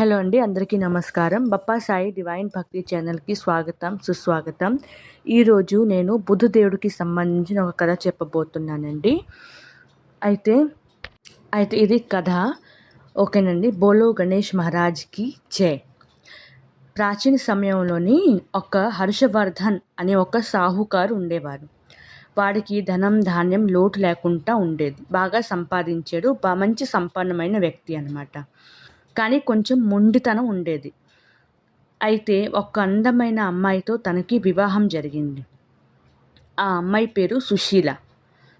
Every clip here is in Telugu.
హలో అండి అందరికీ నమస్కారం. బప్పా సాయి డివైన్ భక్తి ఛానల్కి స్వాగతం సుస్వాగతం. ఈరోజు నేను బుద్ధదేవుడికి సంబంధించిన ఒక కథ చెప్పబోతున్నానండి. అయితే అయితే ఇది కథ ఓకేనండి బోలో గణేష్ మహారాజ్కి జై ప్రాచీన సమయంలోని ఒక హర్షవర్ధన్ అనే ఒక సాహుకారు ఉండేవారు. వాడికి ధనం ధాన్యం లోటు లేకుండా ఉండేది. బాగా సంపాదించాడు మంచి సంపన్నమైన వ్యక్తి అనమాట కానీ కొంచెం మొండితనం ఉండేది. అయితే ఒక అందమైన అమ్మాయితో తనకి వివాహం జరిగింది. ఆ అమ్మాయి పేరు సుశీల.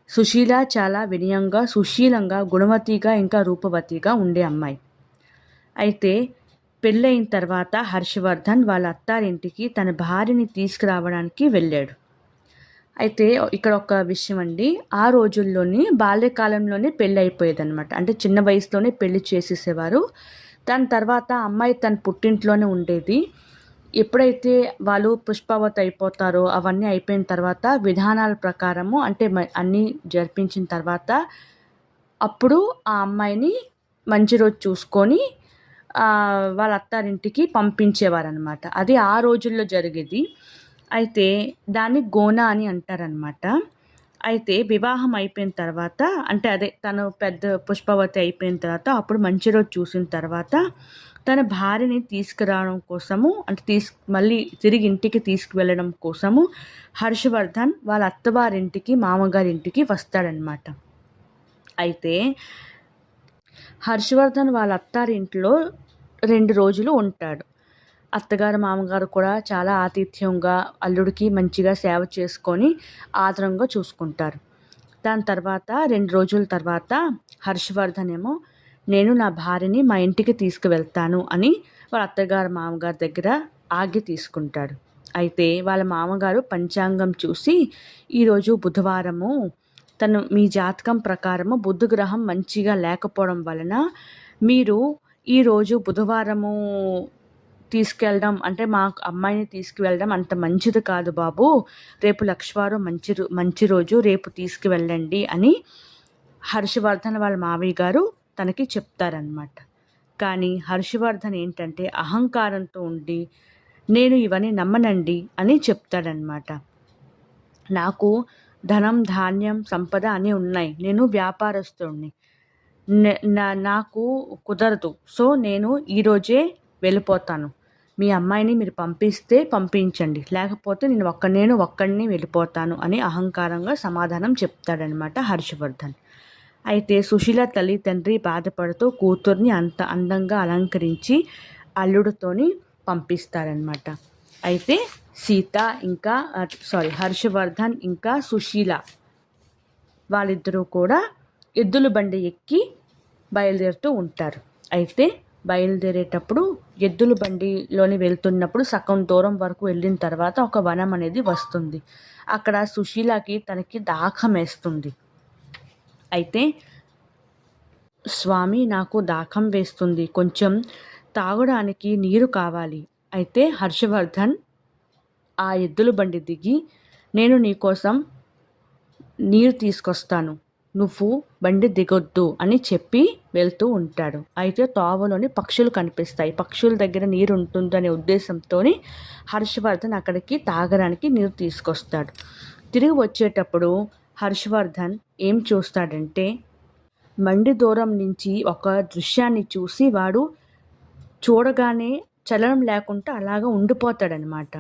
సుశీల చాలా వినయంగా సుశీలంగా గుణవతిగా ఇంకా రూపవతిగా ఉండే అమ్మాయి. అయితే పెళ్ళయిన తర్వాత హర్షవర్ధన్ వాళ్ళ అత్తారింటికి తన భార్యని తీసుకురావడానికి వెళ్ళాడు. అయితే ఇక్కడ ఒక విషయం అండి. ఆ రోజుల్లోని బాల్యకాలంలోనే పెళ్ళి అయిపోయేది అనమాట అంటే చిన్న వయసులోనే పెళ్ళి చేసేసేవారు. దాని తర్వాత అమ్మాయి తన పుట్టింట్లోనే ఉండేది. ఎప్పుడైతే వాళ్ళు పుష్పవతి అయిపోతారో అవన్నీ అయిపోయిన తర్వాత విధానాల ప్రకారము అంటే అన్నీ జరిపించిన తర్వాత అప్పుడు ఆ అమ్మాయిని మంచి రోజు చూసుకొని వాళ్ళ అత్తారింటికి పంపించేవారనమాట అది ఆ రోజుల్లో జరిగేది. అయితే దాన్ని గోనా అని అంటారనమాట అయితే వివాహం అయిపోయిన తర్వాత అంటే అదే తను పెద్ద పుష్పవతి అయిపోయిన తర్వాత అప్పుడు మంచి రోజు చూసిన తర్వాత తన భార్యని తీసుకురావడం కోసము అంటే తీసు మళ్ళీ తిరిగి ఇంటికి తీసుకువెళ్ళడం కోసము హర్షవర్ధన్ వాళ్ళ అత్తవారింటికి మామగారింటికి వస్తాడనమాట అయితే హర్షవర్ధన్ వాళ్ళ అత్తారింట్లో రెండు రోజులు ఉంటాడు. అత్తగారు మామగారు కూడా చాలా ఆతిథ్యంగా అల్లుడికి మంచిగా సేవ చేసుకొని ఆదరంగా చూసుకుంటారు. దాని తర్వాత రెండు రోజుల తర్వాత హర్షవర్ధన్ ఏమో నేను నా భార్యని మా ఇంటికి తీసుకువెళ్తాను అని వాళ్ళ అత్తగారు మామగారి దగ్గర ఆగి తీసుకుంటాడు. అయితే వాళ్ళ మామగారు పంచాంగం చూసి ఈరోజు బుధవారము తను మీ జాతకం ప్రకారము బుద్ధ గ్రహం మంచిగా లేకపోవడం వలన మీరు ఈరోజు బుధవారము తీసుకెళ్ళడం అంటే మా అమ్మాయిని తీసుకువెళ్ళడం అంత మంచిది కాదు బాబు. రేపు లక్ష్వారం మంచి మంచి రోజు రేపు తీసుకువెళ్ళండి అని హర్షవర్ధన్ వాళ్ళ మావయ్య గారు తనకి చెప్తారనమాట కానీ హర్షవర్ధన్ ఏంటంటే అహంకారంతో ఉండి నేను ఇవన్నీ నమ్మనండి అని చెప్తాడనమాట నాకు ధనం ధాన్యం సంపద అన్నీ ఉన్నాయి. నేను వ్యాపారస్తుడిని నాకు కుదరదు. సో నేను ఈరోజే వెళ్ళిపోతాను. మీ అమ్మాయిని మీరు పంపిస్తే పంపించండి. లేకపోతే నేను ఒక్క నేను ఒక్కడిని వెళ్ళిపోతాను అని అహంకారంగా సమాధానం చెప్తాడనమాట హర్షవర్ధన్. అయితే సుశీల తల్లి తండ్రి బాధపడుతూ కూతుర్ని అంత అందంగా అలంకరించి అల్లుడితోని పంపిస్తారనమాట అయితే సీత ఇంకా సారీ హర్షవర్ధన్ ఇంకా సుశీల వాళ్ళిద్దరూ కూడా ఎద్దుల బండి ఎక్కి బయలుదేరుతూ ఉంటారు. అయితే బయలుదేరేటప్పుడు ఎద్దుల బండిలోని వెళ్తున్నప్పుడు సగం దూరం వరకు వెళ్ళిన తర్వాత ఒక వనం అనేది వస్తుంది. అక్కడ సుశీలకి తనకి దాహం వేస్తుంది. అయితే స్వామి నాకు దాహం వేస్తుంది. కొంచెం తాగడానికి నీరు కావాలి అయితే హర్షవర్ధన్ ఆ ఎద్దుల బండి దిగి నేను నీకోసం నీరు తీసుకొస్తాను. నువ్వు బండి దిగొద్దు అని చెప్పి వెళ్తూ ఉంటాడు. అయితే తోవలోని పక్షులు కనిపిస్తాయి. పక్షుల దగ్గర నీరు ఉంటుందనే ఉద్దేశంతో హర్షవర్ధన్ అక్కడికి తాగడానికి నీరు తీసుకొస్తాడు. తిరిగి వచ్చేటప్పుడు హర్షవర్ధన్ ఏం చూస్తాడంటే మండి దూరం నుంచి ఒక దృశ్యాన్ని చూసి వాడు చూడగానే చలనం లేకుండా అలాగా ఉండిపోతాడనమాట.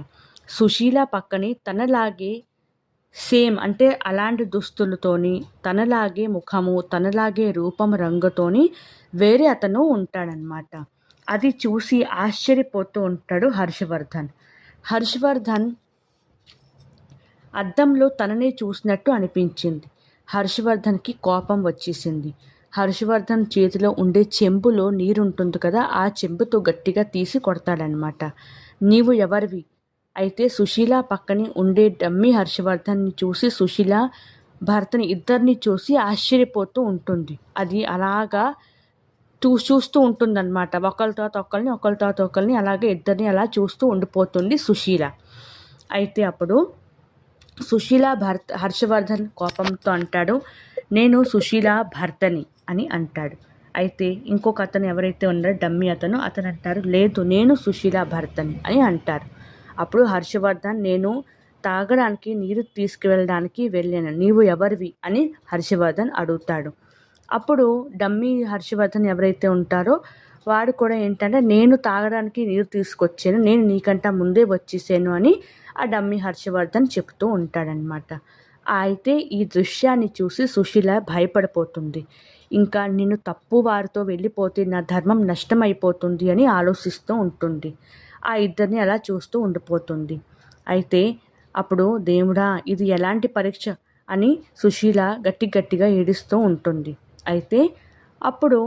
సుశీల పక్కనే తనలాగే సేమ్ అంటే అలాంటి దుస్తులతోని తనలాగే ముఖము తనలాగే రూపం రంగుతోని వేరే అతను ఉంటాడనమాట. అది చూసి ఆశ్చర్యపోతూ ఉంటాడు హర్షవర్ధన్. హర్షవర్ధన్ అద్దంలో తననే చూసినట్టు అనిపించింది. హర్షవర్ధన్కి కోపం వచ్చేసింది. హర్షవర్ధన్ చేతిలో ఉండే చెంబులో నీరుంటుంది కదా ఆ చెంబుతో గట్టిగా తీసి కొడతాడనమాట. నీవు ఎవరివి? అయితే సుశీల పక్కనే ఉండే డమ్మి హర్షవర్ధన్ని చూసి సుశీల భర్తని ఇద్దరిని చూసి ఆశ్చర్యపోతూ ఉంటుంది. అది అలాగా చూ చూస్తూ ఉంటుందన్నమాట. ఒకరి తర్వాత ఒకరిని ఒకరి తర్వాత ఒకరిని అలాగే ఇద్దరిని అలా చూస్తూ ఉండిపోతుంది సుశీల. అయితే అప్పుడు సుశీల భర్త హర్షవర్ధన్ కోపంతో అంటాడు నేను సుశీల భర్తని అని అంటాడు. అయితే ఇంకొక అతను ఎవరైతే ఉన్నారో డమ్మి అతను అతను అంటారు లేదు నేను సుశీల భర్తని అని అంటారు. అప్పుడు హర్షవర్ధన్ నేను తాగడానికి నీరు తీసుకువెళ్ళడానికి వెళ్ళాను. నీవు ఎవరివి? అని హర్షవర్ధన్ అడుగుతాడు. అప్పుడు డమ్మీ హర్షవర్ధన్ ఎవరైతే ఉంటారో వాడు కూడా ఏంటంటే నేను తాగడానికి నీరు తీసుకొచ్చాను. నేను నీకంట ముందే వచ్చేసాను అని ఆ డమ్మీ హర్షవర్ధన్ చెప్తూ ఉంటాడనమాట అయితే ఈ దృశ్యాన్ని చూసి సుశీల భయపడిపోతుంది. ఇంకా నేను తప్పు వారితో వెళ్ళిపోతే నా ధర్మం నష్టమైపోతుంది అని ఆలోచిస్తూ ఉంటుంది. ఆ ఇద్దరిని అలా చూస్తూ ఉండిపోతుంది. అయితే అప్పుడు దేవుడా ఇది ఎలాంటి పరీక్ష? అని సుశీల గట్టి గట్టిగా ఏడుస్తూ ఉంటుంది. అయితే అప్పుడు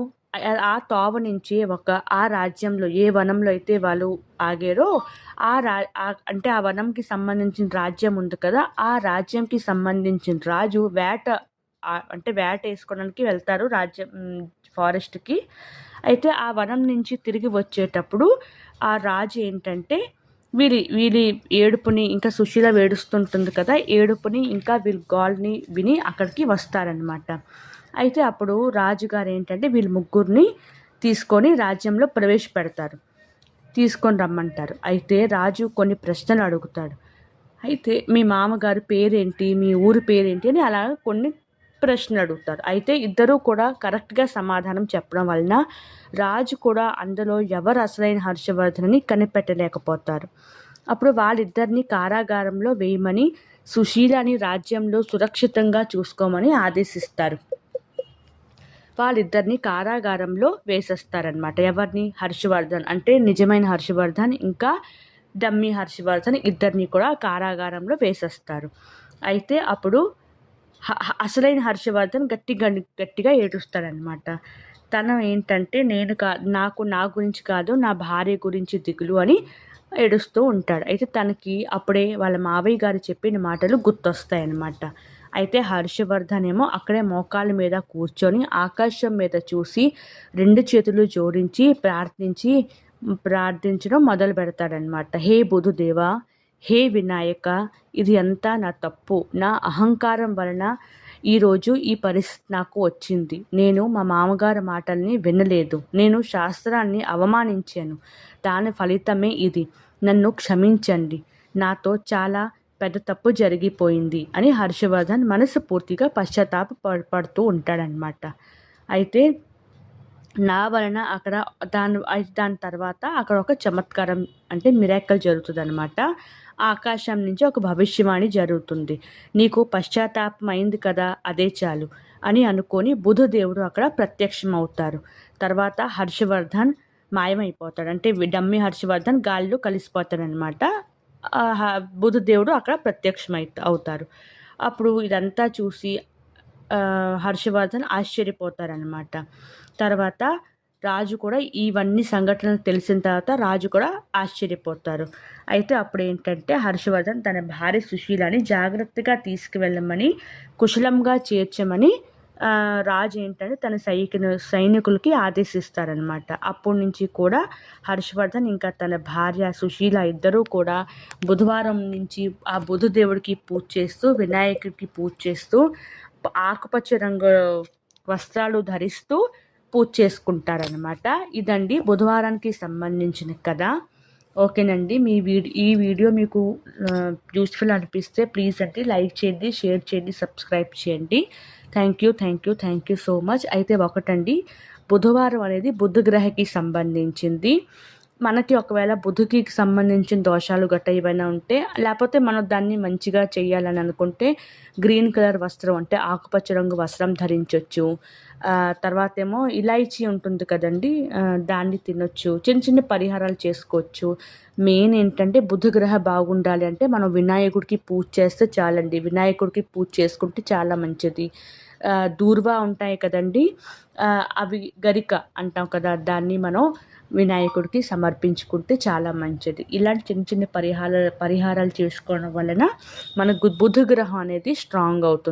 ఆ తోవ నుంచి ఒక ఆ రాజ్యంలో ఏ వనంలో అయితే వాళ్ళు ఆగారో ఆ రా అంటే ఆ వనంకి సంబంధించిన రాజ్యం ఉంది కదా ఆ రాజ్యంకి సంబంధించిన రాజు వేట అంటే వేట వేసుకోవడానికి వెళ్తారు రాజ్యం ఫారెస్ట్కి అయితే ఆ వనం నుంచి తిరిగి వచ్చేటప్పుడు ఆ రాజు ఏంటంటే వీరి వీరి ఏడుపుని ఇంకా సుశీల వేడుస్తుంటుంది కదా ఏడుపుని ఇంకా వీళ్ళ గాల్ని విని అక్కడికి వస్తారనమాట అయితే అప్పుడు రాజుగారు ఏంటంటే వీళ్ళు ముగ్గురిని తీసుకొని రాజ్యంలో ప్రవేశపెడతారు. తీసుకొని రమ్మంటారు. అయితే రాజు కొన్ని ప్రశ్నలు అడుగుతాడు. అయితే మీ మామగారి పేరేంటి? మీ ఊరి పేరేంటి? అని అలా కొన్ని ప్రశ్న అడుగుతారు అయితే ఇద్దరూ కూడా కరెక్ట్గా సమాధానం చెప్పడం వలన రాజు కూడా అందులో ఎవరు అసలైన హర్షవర్ధనని కనిపెట్టలేకపోతారు. అప్పుడు వాళ్ళిద్దరిని కారాగారంలో వేయమని సుశీలని రాజ్యంలో సురక్షితంగా చూసుకోమని ఆదేశిస్తారు. వాళ్ళిద్దరిని కారాగారంలో వేసేస్తారనమాట ఎవరిని? హర్షవర్ధన్. అంటే నిజమైన హర్షవర్ధన్ ఇంకా డమ్మీ హర్షవర్ధన్ ఇద్దరిని కూడా కారాగారంలో వేసేస్తారు. అయితే అప్పుడు అసలైన హర్షవర్ధన్ గట్టి గట్టిగా ఏడుస్తాడనమాట తను ఏంటంటే నేను కా నాకు నా గురించి కాదు నా భార్య గురించి దిగులు అని ఏడుస్తూ ఉంటాడు. అయితే తనకి అప్పుడే వాళ్ళ మావయ్య గారు చెప్పిన మాటలు గుర్తొస్తాయి అన్నమాట అయితే హర్షవర్ధన్ ఏమో అక్కడే మోకాళ్ళ మీద కూర్చొని ఆకాశం మీద చూసి రెండు చేతులు జోడించి ప్రార్థించి ప్రార్థించడం మొదలు పెడతాడనమాట హే బుధుదేవా హే వినాయక ఇది అంతా నా తప్పు నా అహంకారం వలన ఈరోజు ఈ పరిస్థితి నాకు వచ్చింది. నేను మా మామగారి మాటల్ని వినలేదు. నేను శాస్త్రాన్ని అవమానించాను. దాని ఫలితమే ఇది. నన్ను క్షమించండి. నాతో చాలా పెద్ద తప్పు జరిగిపోయింది అని హర్షవర్ధన్ మనసు పూర్తిగా పశ్చాత్తాప పడుతూ ఉంటాడనమాట అయితే నా వలన అక్కడ దాని దాని తర్వాత అక్కడ ఒక చమత్కారం అంటే మిరాకల్ జరుగుతుంది అనమాట ఆకాశం నుంచి ఒక భవిష్యవాణి జరుగుతుంది. నీకు పశ్చాత్తాపం అయింది కదా అదే చాలు అని అనుకొని బుధదేవుడు అక్కడ ప్రత్యక్షం అవుతారు తర్వాత హర్షవర్ధన్ మాయమైపోతాడు. అంటే డమ్మి హర్షవర్ధన్ గాల్లో కలిసిపోతాడనమాట బుధదేవుడు అక్కడ ప్రత్యక్షమై అవుతారు. అప్పుడు ఇదంతా చూసి హర్షవర్ధన్ ఆశ్చర్యపోతారనమాట తర్వాత రాజు కూడా ఇవన్నీ సంఘటనలు తెలిసిన తర్వాత రాజు కూడా ఆశ్చర్యపోతారు. అయితే అప్పుడు ఏంటంటే హర్షవర్ధన్ తన భార్య సుశీలని జాగ్రత్తగా తీసుకువెళ్ళమని కుశలంగా చేర్చమని రాజు ఏంటంటే తన సైకిన సైనికులకి ఆదేశిస్తారనమాట అప్పటి నుంచి కూడా హర్షవర్ధన్ ఇంకా తన భార్య సుశీల ఇద్దరూ కూడా బుధవారం నుంచి ఆ బుధదేవుడికి పూజ చేస్తూ వినాయకుడికి పూజ చేస్తూ ఆకుపచ్చ రంగు వస్త్రాలు ధరిస్తూ పూజ చేసుకుంటారనమాట ఇదండి బుధవారానికి సంబంధించిన కథ. ఓకేనండి మీ వీడియో ఈ వీడియో మీకు యూస్ఫుల్ అనిపిస్తే ప్లీజ్ అండి లైక్ చేయండి షేర్ చేయండి సబ్స్క్రైబ్ చేయండి. Thank you thank you thank you so much. అయితే ఒకటండి బుధవారం అనేది బుధ గ్రహకి సంబంధించింది. మనకి ఒకవేళ బుధుకి సంబంధించిన దోషాలు గట్ట ఏవైనా ఉంటే లేకపోతే మనం దాన్ని మంచిగా చేయాలని అనుకుంటే గ్రీన్ కలర్ వస్త్రం అంటే ఆకుపచ్చ రంగు వస్త్రం ధరించవచ్చు తర్వాత ఏమో ఇలాయచీ ఉంటుంది కదండి దాన్ని తినొచ్చు. చిన్న చిన్న పరిహారాలు చేసుకోవచ్చు. మెయిన్ ఏంటంటే బుధగ్రహ బాగుండాలి అంటే మనం వినాయకుడికి పూజ చేస్తే చాలండి. వినాయకుడికి పూజ చేసుకుంటే చాలా మంచిది. దూర్వా ఉంటాయి కదండి అవి గరిక అంటాం కదా దాన్ని మనం వినాయకుడికి సమర్పించుకుంటే చాలా మంచిది. ఇలాంటి చిన్న చిన్న పరిహార పరిహారాలు చేసుకోవడం వలన మనకు బుధ గ్రహం అనేది స్ట్రాంగ్ అవుతుంది.